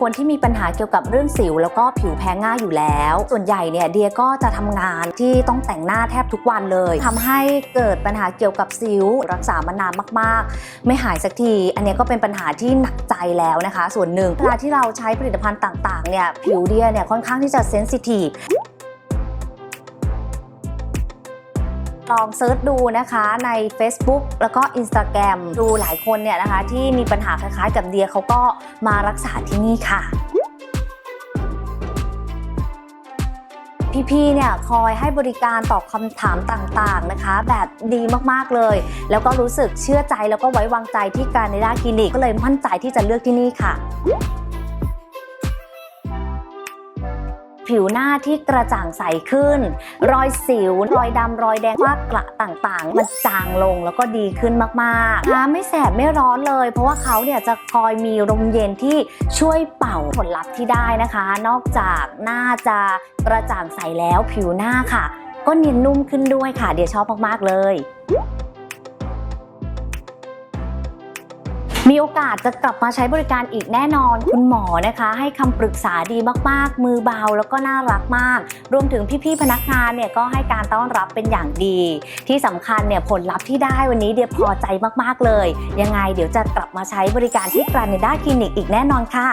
คนที่มีปัญหาเกี่ยวกับเรื่องสิว แล้วก็ผิวแพ้ง่ายอยู่แล้ว ส่วนใหญ่เนี่ยเดียก็จะทำงานที่ต้องแต่งหน้าแทบทุกวันเลยทำให้เกิดปัญหาเกี่ยวกับสิว รักษามานานมาก ๆ ไม่หายสักที อันนี้ก็เป็นปัญหาที่หนักใจแล้วนะคะ ส่วนหนึ่งเวลาที่เราใช้ผลิตภัณฑ์ต่าง ๆ เนี่ยผิวเดียเนี่ยค่อนข้างที่จะเซนซิทีฟ ลองเซิร์ชดูนะคะใน Facebook แล้วก็ Instagram ดูหลายคนเนี่ยนะคะ ที่มีปัญหาคล้ายๆกับเดียเขาก็มารักษาที่นี่ค่ะพี่ๆ เนี่ยคอยให้บริการตอบคำถามต่างๆ นะคะ แบบดีมากๆ เลย แล้วก็รู้สึกเชื่อใจแล้วก็ไว้วางใจที่การในด้าคลินิก ก็เลยมั่นใจที่จะเลือกที่นี่ค่ะ ผิวหน้าที่กระจ่างใสขึ้น รอยสิว รอยดำรอยแดงฝ้ากระต่างๆ มันจางลงแล้วก็ดีขึ้นมากๆนะไม่แสบไม่ร้อนเลย เพราะว่าเขาเนี่ยจะคอยมีลมเย็นที่ช่วยเป่าผลลัพธ์ที่ได้นะคะ นอกจากหน้าจะกระจ่างใสแล้วผิวหน้าค่ะ ก็เนียนนุ่มขึ้นด้วยค่ะ เดี๋ยวชอบมากๆเลย มีโอกาสจะกลับมาใช้บริการอีกแน่นอน คุณหมอนะคะ ให้คำปรึกษาดีมากๆ มือเบาแล้วก็น่ารักมาก รวมถึงพี่ๆพนักงานเนี่ยก็ให้การต้อนรับเป็นอย่างดี ที่สำคัญเนี่ยผลลัพธ์ที่ได้วันนี้เดียพอใจมากๆเลย ยังไงเดี๋ยวจะกลับมาใช้บริการที่กราเนด้าคลินิกอีกแน่นอนค่ะ